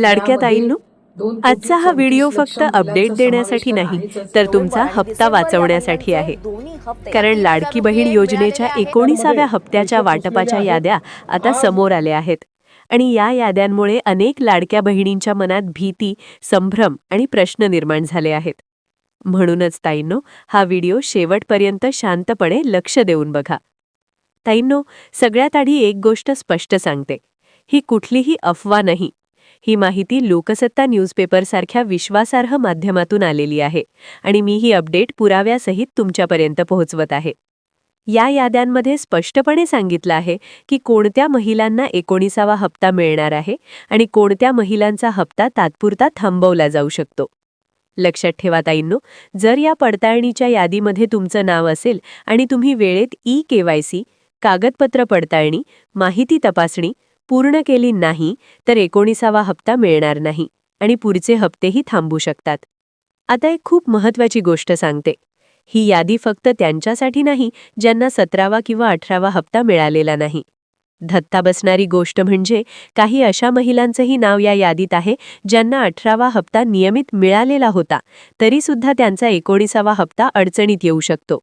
लाडक्या ताईंनो आजचा हा व्हिडिओ फक्त अपडेट देण्यासाठी नाही तर तुमचा हप्ता वाचवण्यासाठी आहे. कारण लाडकी बहीण योजनेच्या एकोणीसाव्या हप्त्याच्या वाटपाच्या याद्या आता समोर आल्या आहेत. आणि या याद्यांमुळे अनेक लाडक्या बहिणींच्या मनात भीती संभ्रम आणि प्रश्न निर्माण झाले आहेत. म्हणूनच ताईंनो हा व्हिडिओ शेवटपर्यंत शांतपणे लक्ष देऊन बघा. ताईंनो सगळ्यात आधी एक गोष्ट स्पष्ट सांगते. ही कुठलीही अफवा नाही. ही माहिती लोकसत्ता न्यूजपेपरसारख्या विश्वासार्ह माध्यमातून आलेली आहे आणि मी ही अपडेट पुराव्यासहित तुमच्यापर्यंत पोहोचवत आहे. या याद्यांमध्ये स्पष्टपणे सांगितलं आहे की कोणत्या महिलांना एकोणीसावा हप्ता मिळणार आहे आणि कोणत्या महिलांचा हप्ता तात्पुरता थांबवला जाऊ शकतो. लक्षात ठेवा ताईंनो जर या पडताळणीच्या यादीमध्ये तुमचं नाव असेल आणि तुम्ही वेळेत ई केवायसी कागदपत्र पडताळणी माहिती तपासणी पूर्ण केली नाही तर एकोणीसावा हप्ता मिळणार नाही आणि पुढचे हप्तेही थांबू शकतात. आता एक खूप महत्वाची गोष्ट सांगते. ही यादी फक्त त्यांच्यासाठी नाही ज्यांना सतरावा किंवा अठरावा हप्ता मिळालेला नाही. धत्ता बसणारी गोष्ट म्हणजे काही अशा महिलांचंही नाव या यादीत आहे ज्यांना अठरावा हप्ता नियमित मिळालेला होता तरीसुद्धा त्यांचा एकोणीसावा हप्ता अडचणीत येऊ शकतो.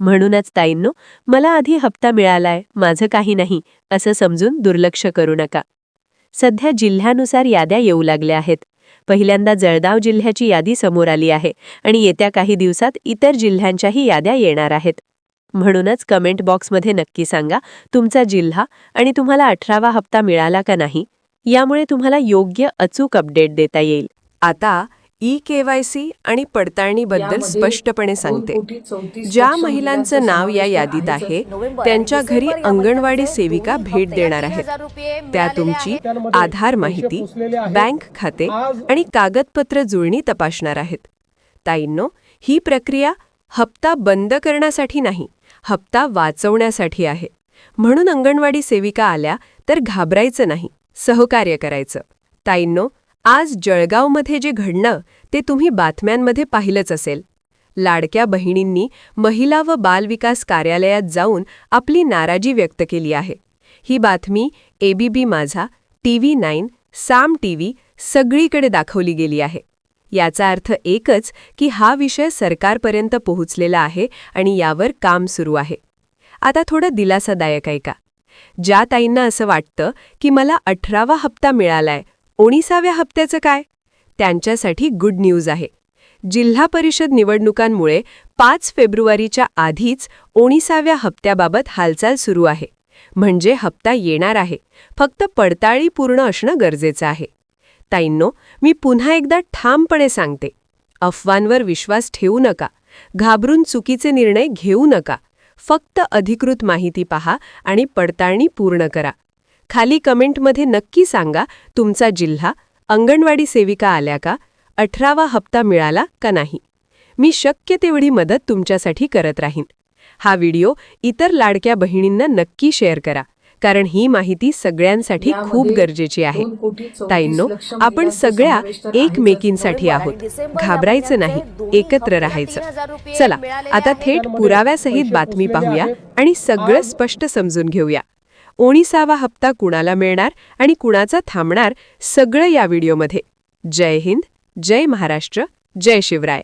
म्हणूनच ताईंनो मला आधी हप्ता मिळालाय माझं काही नाही असं समजून दुर्लक्ष करू नका. सध्या जिल्ह्यानुसार याद्या येऊ लागल्या आहेत. पहिल्यांदा जळगाव जिल्ह्याची यादी समोर आली आहे आणि येत्या काही दिवसात इतर जिल्ह्यांच्याही याद्या येणार आहेत. म्हणूनच कमेंट बॉक्समध्ये नक्की सांगा तुमचा जिल्हा आणि तुम्हाला अठरावा हप्ता मिळाला का नाही? यामुळे तुम्हाला योग्य अचूक अपडेट देता येईल. आता ई केवायसी आणि पडताळणीबद्दल स्पष्टपणे सांगते. ज्या महिलांचं नाव या यादीत आहे त्यांच्या घरी अंगणवाडी सेविका भेट देणार आहेत. त्या तुमची आधार माहिती बँक खाते आणि कागदपत्र जुळणी तपासणार आहेत. ताईंनो ही प्रक्रिया हप्ता बंद करण्यासाठी नाही हप्ता वाचवण्यासाठी आहे. म्हणून अंगणवाडी सेविका आल्या तर घाबरायचं नाही सहकार्य करायचं. ताईंनो आज जळगावमध्ये जे घडणं ते तुम्ही बातम्यांमध्ये पाहिलंच असेल. लाडक्या बहिणींनी महिला व बालविकास कार्यालयात जाऊन आपली नाराजी व्यक्त केली आहे. ही बातमी एबीबी माझा टीव्ही नाईन साम टीव्ही सगळीकडे दाखवली गेली आहे. याचा अर्थ एकच की हा विषय सरकारपर्यंत पोहोचलेला आहे आणि यावर काम सुरू आहे. आता थोडं दिलासादायक आहे का? ज्या ताईंना असं वाटतं की मला अठरावा हप्ता मिळालाय ओणीसाव्या हप्त्याचं काय? त्यांच्यासाठी गुड न्यूज आहे. जिल्हा परिषद निवडणुकांमुळे पाच फेब्रुवारीच्या आधीच ओणीसाव्या हप्त्याबाबत हालचाल सुरू आहे. म्हणजे हप्ता येणार आहे. फक्त पडताळी पूर्ण असणं गरजेचं आहे. ताईंनो मी पुन्हा एकदा ठामपणे सांगते. अफवांवर विश्वास ठेवू नका. घाबरून चुकीचे निर्णय घेऊ नका. फक्त अधिकृत माहिती पहा आणि पडताळणी पूर्ण करा. खाली कमेंटमध्ये नक्की सांगा तुमचा जिल्हा अंगणवाडी सेविका आल्या का अठरावा हप्ता मिळाला का नाही. मी शक्य तेवढी मदत तुमच्यासाठी करत राहीन. हा व्हिडिओ इतर लाडक्या बहिणींना नक्की शेअर करा कारण ही माहिती सगळ्यांसाठी खूप गरजेची आहे. ताईंनो आपण सगळ्या एकमेकींसाठी आहोत. घाबरायचं नाही एकत्र राहायचं. चला आता थेट पुराव्यासहित बातमी पाहूया आणि सगळं स्पष्ट समजून घेऊया. ओणिसावा हप्ता कुणाला मिळणार आणि कुणाचा थांबणार सगळं या व्हिडिओमध्ये. जय हिंद जय महाराष्ट्र जय शिवराय.